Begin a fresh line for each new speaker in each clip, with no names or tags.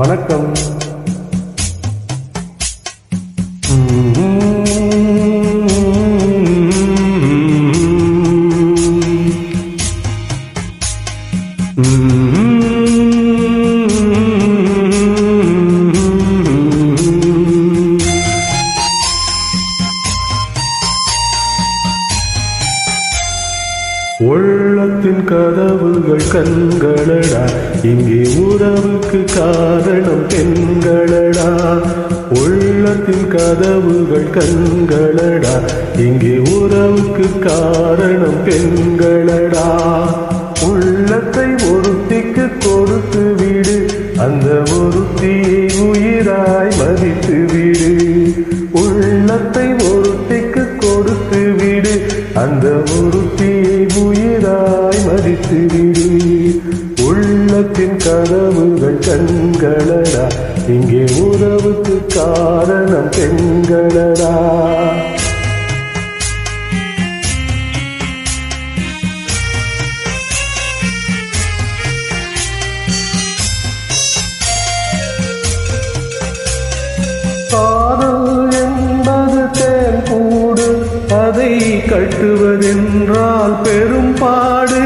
வணக்கம். உள்ளத்தின் கதவுகள் கண்களடா. இங்கே உறவுக்கு காரணம் பெண்களடா. உள்ளத்தின் கதவுகள் கண்களடா. இங்கே உறவுக்கு காரணம் பெண்களடா. உள்ளத்தை ஒருத்திக்கு கொடுத்து விடு. அந்த ஒருத்தியை உயிராய் மதித்து விடு. உள்ளத்தை ஒருத்திக்கு கொடுத்து விடு. அந்த ஒரு கதவுகள் கண்களடா. இங்கே உறவுக்கு காரணம் பெண்களடா. காதல் என்பது தேன் கூடு. அதை கட்டுவதென்றால் பெரும் பாடு.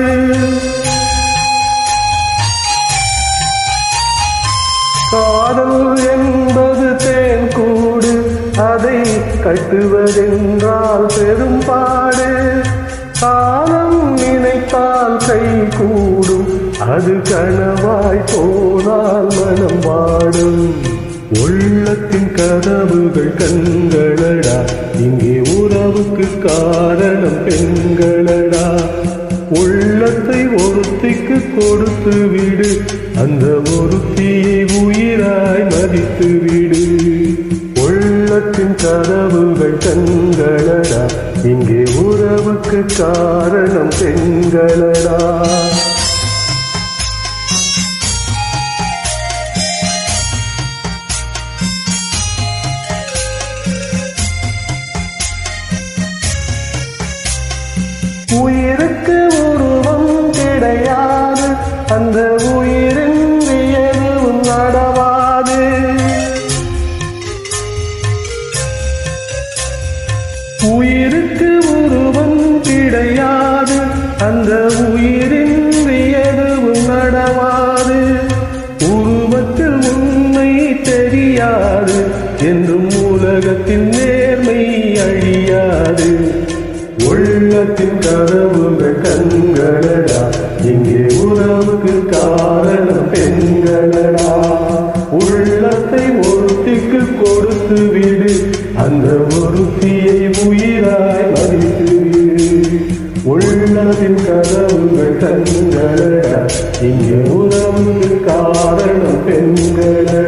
அதை கட்டுவதென்றால் பெரும்பாடு காலம் நினைத்தால் கை கூடும். அது கனவாய் போனால் மனம் வாடும். உள்ளத்தின் கதவுகள் கண்களடா. இங்கே உறவுக்கு காரணம் பெண்களடா. உள்ளத்தை ஒருத்திக்கு கொடுத்து விடு. அந்த ஒருத்தியை உயிராய் மதித்து விடு. கதவுகள் கண்களடா இங்கே உறவுக்கு காரணம் பெண்களடா. உயிருக்கு உருவம் கிடையாது. அந்த உயிர் உயிருக்கு உருவம் கிடையாது. அந்த உயிரின் எதுவும் நடவாது. உருவத்தில் உண்மை தெரியாது. என்றும் உலகத்தின் நேர்மை அழியாது. உள்ளத்தின் கதவுகள் கண்களடா. இங்கே உறவுக்கு காரணம் பெண்களடா. உள்ளத்தை ஒருத்திக்கு கொடுத்து விடு. அந்த ஒருத்தி உள்ளத்தின் கதவுகள் கண்களடா. இங்கு உறவுக்கு காரணம் பெண்கள